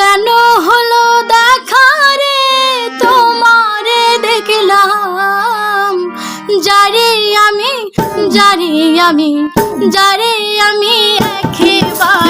কেন হলো দেখা রে? তোমারে দেখলাম। যারে আমি যারে আমি জারে আমি একেবারে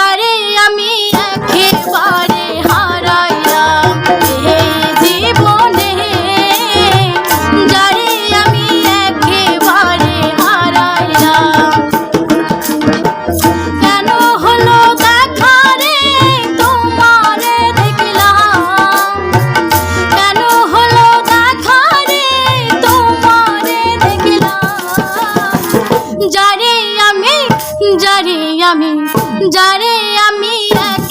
তারে আমি একেবারে হারাইলাম। এই জীবনে যারে আমি একেবারে হারাইলাম। কেন হলো দেখা রে, তোমারে কেন হলো দেখা রে, তোমারে আমি, যারে আমি জারে আমি এক